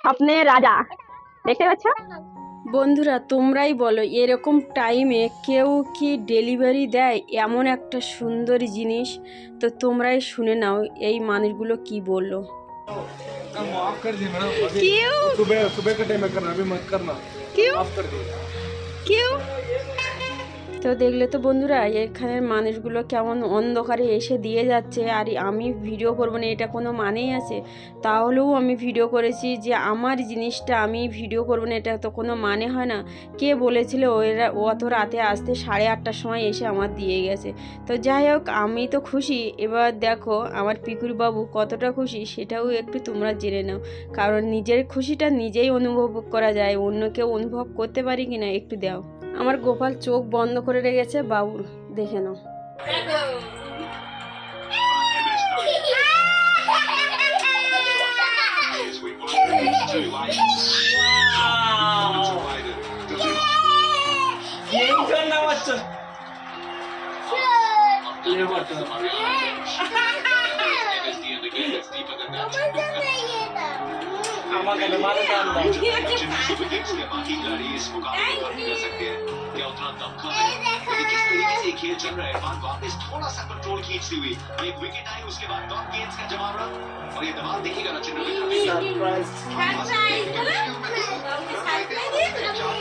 স্বপ্নের রাজা দেখতে পাচ্ছ বন্ধুরা তোমরাই বলো এরকম টাইমে কেউ কি ডেলিভারি দেয় এমন একটা সুন্দর জিনিস তো তোমরাই শুনে নাও এই মানুষগুলো কি বললো माफ कर दी मैडम अभी क्यों सुबह सुबह का टाइम है करना अभी मत करना क्यों माफ कर दी কেউ তো দেখলে তো বন্ধুরা, এখানের মানুষগুলো কেমন অন্ধকারে এসে দিয়ে যাচ্ছে। আর আমি ভিডিও করব না, এটা কোনো মানেই আছে। তাহলেও আমি ভিডিও করেছি যে, আমার জিনিসটা আমি ভিডিও করব না, এটা তো কোনো মানে হয় না। কে বলেছিল ওরা অত রাতে আসতে সাড়ে আটটার সময় এসে আমার দিয়ে গেছে। তো যাই হোক, আমি তো খুশি। এবার দেখো, আমার পিকুর বাবু কতটা খুশি, সেটাও একটু তোমরা জেনে নাও। কারণ নিজের খুশিটা নিজেই অনুভব করা যায় অন্য কেউ অনুভব করতে পারি কি না একটু দাও। আমার গোপাল চোখ বন্ধ করে রেখেছে বাবু দেখে নাও। Oh my God. ले बच्चा आमा का मारे काम दा बाकी खिलाड़ी इस मुकाबले में नहीं कर सकते हैं क्या उतना दमखम है लेकिन किस तरीके से ये खेल चल रहा है बात वापस थोड़ा सा कंट्रोल खींचती हुई एक विकेट आई उसके बाद टॉप गेंद का जवाब रहा और ये दबाव देखिएगा ना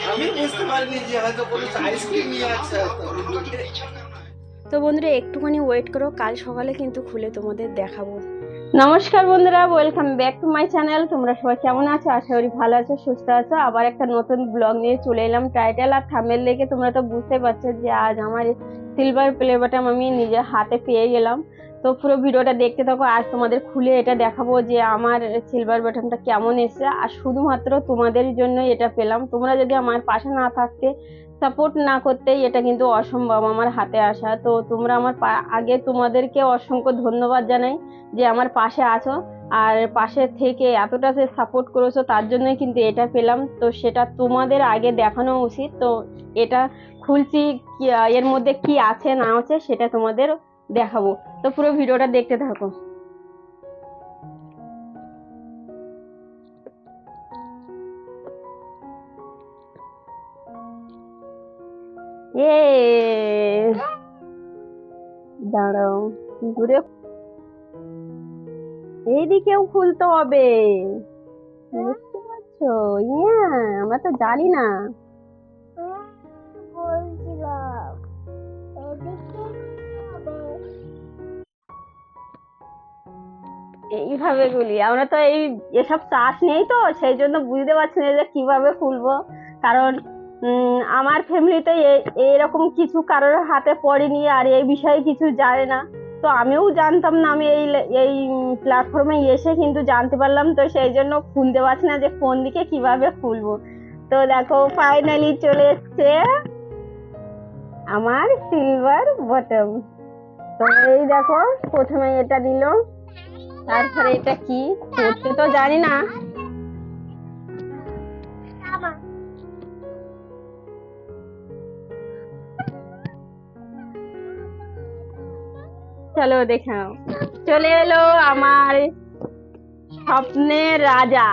আমি বুঝতে পারিনি যে হয়তো কোনো আইসক্রিম নিয়ে আসছে তো বন্ধুরা একটুখানি ওয়েট করো কাল সকালে কিন্তু খুলে তোমাদের দেখাবো নমস্কার বন্ধুরা welcome back to my channel তোমরা সবাই কেমন আছো? আশা করি ভালো আছো, সুস্থ আছো। আবার একটা নতুন ব্লগ নিয়ে চলে এলাম। টাইটেল আর থামেল দেখে তোমরা তো বুঝতে পারছ যে আজ আমার সিলভার প্লে বাটাম আমি নিজের হাতে পেয়ে গেলাম। তো পুরো ভিডিওটা দেখতে থাকো। আজ তোমাদের খুলে এটা দেখাবো যে আমার সিলভার বাটনটা কেমন এসেছে। আর শুধুমাত্র তোমাদের জন্য এটা পেলাম। তোমরা যদি আমার পাশে না থাকতে সাপোর্ট না করতে এটা কিন্তু অসম্ভব আমার হাতে আসা। তো তোমরা আমার আগে তোমাদেরকে অসংখ্য ধন্যবাদ জানাই যে আমার পাশে আছো আর পাশে থেকে এতটা যে সাপোর্ট করেছ তার জন্যই কিন্তু এটা পেলাম। তো সেটা তোমাদের আগে দেখানো উচিত। তো এটা খুলছি এর মধ্যে কি আছে না আছে সেটা তোমাদের দেখাবো। তো পুরো ভিডিওটা দেখতে থাকো। দাঁড়াও দূরে এইদিকেও খুলতে হবে। বুঝতে পারছ? ইয়া আমরা তো জানি না। এইভাবে গুলি আমরা তো এই এসব চাষ নেই তো সেই জন্য বুঝতে পারছি না যে কীভাবে খুলবো। কারণ আমার ফ্যামিলিতে এরকম কিছু কারোর হাতে পড়েনি আর এই বিষয়ে কিছু জানে না। তো আমিও জানতাম না আমি এই এই প্ল্যাটফর্মে এসে কিন্তু জানতে পারলাম। তো সেই জন্য খুলতে পারছি না যে কোন দিকে কীভাবে খুলবো। তো দেখো ফাইনালি চলে এসছে আমার সিলভার বটম তো এই দেখো, প্রথমে এটা দিল। তারপরে এটা কি? করতে তো জানি না। চলো দেখে নাও। চলে এলো আমার স্বপ্নের রাজা।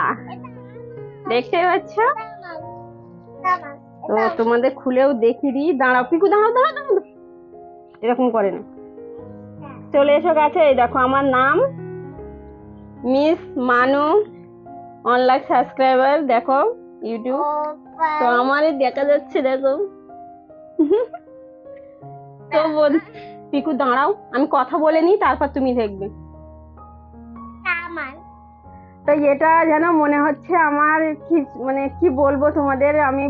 দেখতে পাচ্ছ? তো তোমাদের খুলেও দেখিয়ে দিই। দাঁড়াও, পিকু, দাঁড়াও দাঁড়াও দাঁড়াও এরকম করে না চলে এসো কাছে এই দেখো, আমার নাম মিস মানু অনলাইন সাবস্ক্রাইবার। দেখো, ইউটিউব। তো আমারই দেখা যাচ্ছে, দেখো। তো বল পিকু দাঁড়াও আমি কথা বলে নিই তারপর তুমি দেখবে। তো এটা যেন মনে হচ্ছে আমার কি মানে কি বলব তোমাদের আমি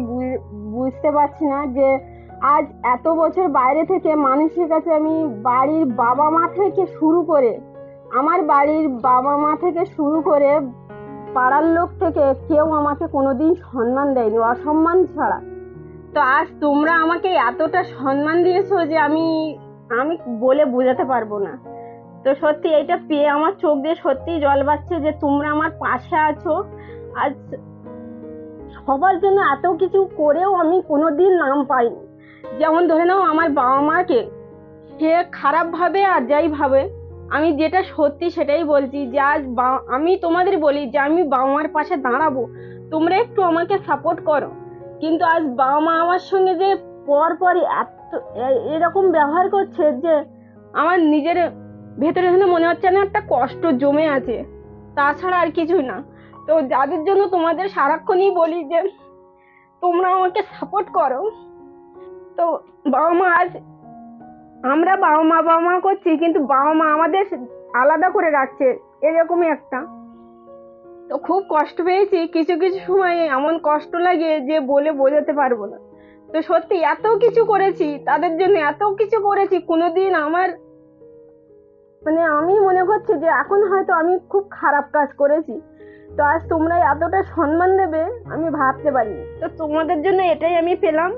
বুঝতে পারছি না যে আজ এত বছর বাইরে থেকে মানুষের কাছে আমি বাড়ির বাবা মা থেকে শুরু করে আমার বাড়ির বাবা মা থেকে শুরু করে পাড়ার লোক থেকে কেউ আমাকে কোনোদিন সম্মান দেয়নি অসম্মান ছাড়া। তো আজ তোমরা আমাকে এতটা সম্মান দিয়েছ যে আমি আমি বলে বোঝাতে পারব না। তো সত্যি এটা পেয়ে আমার চোখ দিয়ে সত্যি জল বাচ্ছে যে তোমরা আমার পাশে আছো। আজ সবার জন্য এত কিছু করেও আমি কোনোদিন নাম পাইনি। যেমন ধরে নাও আমার বাবা মাকে, সে খারাপভাবে আর যাই ভাবে, আমি যেটা সত্যি সেটাই বলছি যে আজ আমি তোমাদের বলি যে আমি বাবা মার পাশে দাঁড়াবো। তোমরা একটু আমাকে সাপোর্ট করো। কিন্তু আজ বাবা মা আমার সঙ্গে যে পর পরই এত এ- এরকম ব্যবহার করছে যে আমার নিজের ভেতরে যেন মনে হচ্ছে না একটা কষ্ট জমে আছে। তাছাড়া আর কিছুই না। তো যাদের জন্য তোমাদের সারাক্ষণই বলি যে তোমরা আমাকে সাপোর্ট করো। তো বাবা মা আজ আমরা বাবা মা বাবা মা করছি, কিন্তু বাবা মা আমাদের আলাদা করে রাখছে, এরকমই একটা। তো খুব কষ্ট পেয়েছি, কিছু কিছু সময় এমন কষ্ট লাগে যে বলে বোঝাতে পারব না। তো সত্যি এত কিছু করেছি, তাদের জন্য এত কিছু করেছি, কোনোদিন আমার মানে আমি মনে করছি যে এখন হয়তো আমি খুব খারাপ কাজ করেছি। তো আজ তোমরা এতটা সম্মান দেবে, আমি ভাবতে পারিনি। তো তোমাদের জন্য এটাই আমি পেলাম।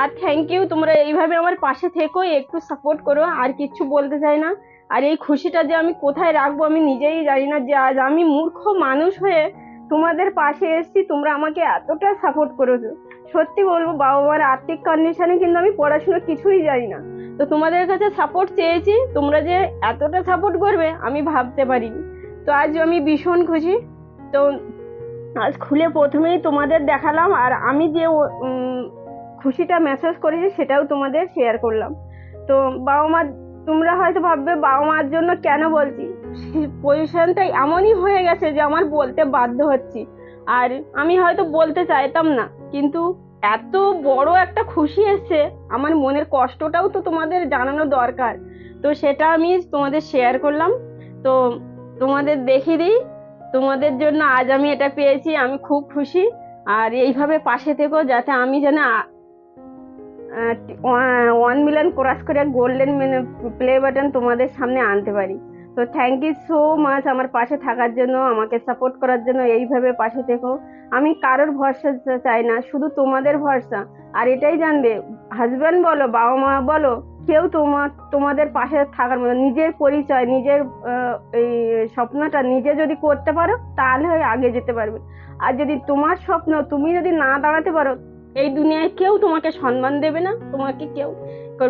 আর থ্যাংক ইউ তোমরা এইভাবে আমার পাশে থেকো, একটু সাপোর্ট করো, আর কিচ্ছু বলতে চাই না। আর এই খুশিটা যে আমি কোথায় রাখব, আমি নিজেই জানি না যে আজ আমি মূর্খ মানুষ হয়ে তোমাদের পাশে এসেছি, তোমরা আমাকে এতটা সাপোর্ট করেছ। সত্যি বলব বাবা মার আর্থিক কন্ডিশনে কিন্তু আমি পড়াশুনো কিছুই জানি না। তো তোমাদের কাছে সাপোর্ট চেয়েছি, তোমরা যে এতটা সাপোর্ট করবে, আমি ভাবতে পারিনি। তো আজ আমি ভীষণ খুশি। তো আজ খুলে প্রথমেই তোমাদের দেখালাম, আর আমি যে খুশিটা মেসেজ করেছি, সেটাও তোমাদের শেয়ার করলাম। তো বাবা মা তোমরা হয়তো ভাববে বাবা মার জন্য কেন বলছি? পজিশনটা এমনই হয়ে গেছে যে আমার বলতে বাধ্য হচ্ছি। আর আমি হয়তো বলতে চাইতাম না, কিন্তু এত বড় একটা খুশি এসছে। আমার মনের কষ্টটাও তো তোমাদের জানানো দরকার। তো সেটা আমি তোমাদের শেয়ার করলাম। তো তোমাদের দেখিয়ে দিই। তোমাদের জন্য আজ আমি এটা পেয়েছি, আমি খুব খুশি। আর এইভাবে পাশে থেকো যাতে আমি যেন ওয়ান মিলিয়ন ক্রস করে গোল্ডেন প্লে বাটন তোমাদের সামনে আনতে পারি। তো থ্যাংক ইউ সো মাচ আমার পাশে থাকার জন্য, আমাকে সাপোর্ট করার জন্য, এইভাবে পাশে থেকো। আমি কারোর ভরসা চাই না, শুধু তোমাদের ভরসা। আর এটাই জানবে হাজব্যান্ড বলো, বাবা মা বলো, কেউ তোমার তোমাদের পাশে থাকার মতো, নিজের পরিচয়, নিজের এই স্বপ্নটা নিজে যদি করতে পারো, তাহলে আগে যেতে পারবে। আর যদি তোমার স্বপ্ন, তুমি যদি না দাঁড়াতে পারো এই দুনিয়ায় কেউ তোমাকে সম্মান দেবে না, তোমাকে কেউ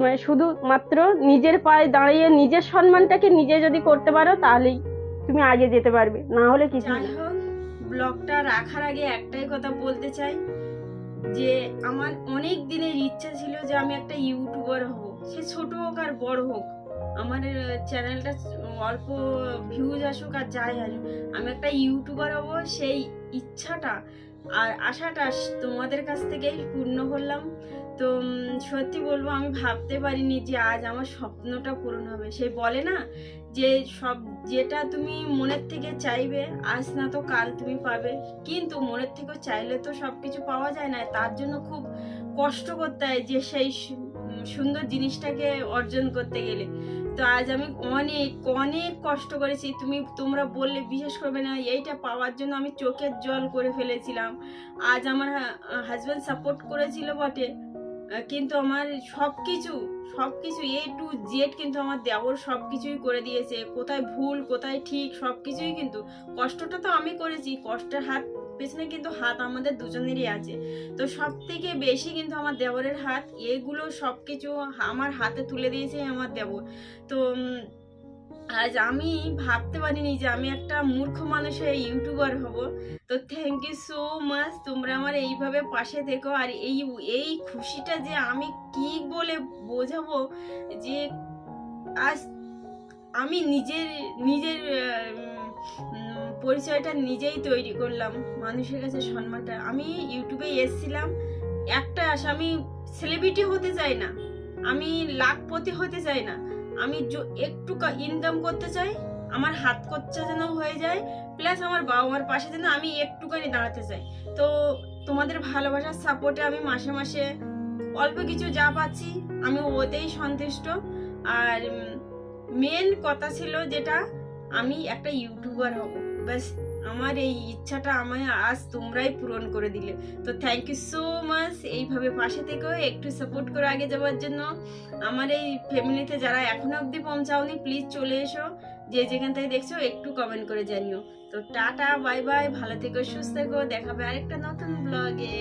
মানে শুধু মাত্র নিজের পায়ে দাঁড়িয়ে নিজের সম্মানটাকে নিজে যদি করতে পারো, তাহলেই তুমি আগে যেতে পারবে, না হলে কিছু যাই হোক, ব্লগটা রাখার আগে একটাই কথা বলতে চাই, যে আমার অনেক দিনের ইচ্ছা ছিল যে আমি একটা ইউটিউবার হব। সে ছোট হোক আর বড় হোক, আমার চ্যানেলটা অল্প ভিউজ আসুক আর যাই আসুক, আমি একটা ইউটিউবার হব। সেই ইচ্ছাটা আর আশাটা তোমাদের কাছ থেকেই পূর্ণ করলাম তো সত্যি বলব আমি ভাবতে পারিনি যে আজ আমার স্বপ্নটা পূরণ হবে। সে বলে না যে সব, যেটা তুমি মনের থেকে চাইবে, আজ না তো কাল তুমি পাবে। কিন্তু মনের থেকে চাইলে তো সব কিছু পাওয়া যায় না। তার জন্য খুব কষ্ট করতে হয় যে সেই সুন্দর জিনিসটাকে অর্জন করতে গেলে। তো আজ আমি অনেক অনেক কষ্ট করেছি। তুমি, তোমরা বললে বিশেষ করবে না, এইটা পাওয়ার জন্য আমি চোখের জল করে ফেলেছিলাম। আজ আমার হাজব্যান্ড সাপোর্ট করেছিল বটে কিন্তু আমার সব কিছু সব কিছু এ টু জেড কিন্তু আমার দেওর সব কিছুই করে দিয়েছে। কোথায় ভুল, কোথায় ঠিক সব কিছুই কিন্তু কষ্টটা তো আমি করেছি, কষ্টের হাত পেছনে কিন্তু হাত আমাদের দুজনেরই আছে। তো সব থেকে বেশি কিন্তু আমার দেবরের হাত, এগুলো সব কিছু আমার হাতে তুলে দিয়েছে আমার দেবর। তো আজ আমি ভাবতে পারিনি যে আমি একটা মূর্খ মানুষ হয়ে ইউটিউবার হব। তো থ্যাংক ইউ সো মাচ তোমরা আমার এইভাবে পাশে থেকো। আর এই এই খুশিটা যে আমি কি বলে বোঝাবো যে আজ আমি নিজের নিজের পরিচয়টা নিজেই তৈরি করলাম, মানুষের কাছে সম্মানটা। আমি ইউটিউবে এসেছিলাম, একটা আশা, আমি সেলিব্রিটি হতে চাই না, আমি লাখপতি হতে চাই না, আমি একটু ইনকাম করতে চাই, আমার হাত খরচা যেন হয়ে যায় প্লাস আমার বাবা মার পাশে যেন আমি একটুখানি দাঁড়াতে চাই। তো তোমাদের ভালোবাসার সাপোর্টে আমি মাসে মাসে অল্প কিছু যা পাচ্ছি, আমি ওতেই সন্তুষ্ট। আর মেন কথা ছিল যেটা, আমি একটা ইউটিউবার হব। ব্যাস আমার এই ইচ্ছাটা আমায় আজ তোমরাই পূরণ করে দিলে। তো থ্যাংক ইউ সো মাচ এইভাবে পাশে থেকেও একটু সাপোর্ট করে আগে যাওয়ার জন্য। আমার এই ফ্যামিলিতে যারা এখনও অবধি পৌঁছাওনি প্লিজ চলে এসো। যে যেখান থেকে দেখছ, একটু কমেন্ট করে জানিও। তো টাটা বাই বাই ভালো থেকো, সুস্থ থেকো। দেখাবে আরেকটা নতুন ব্লগে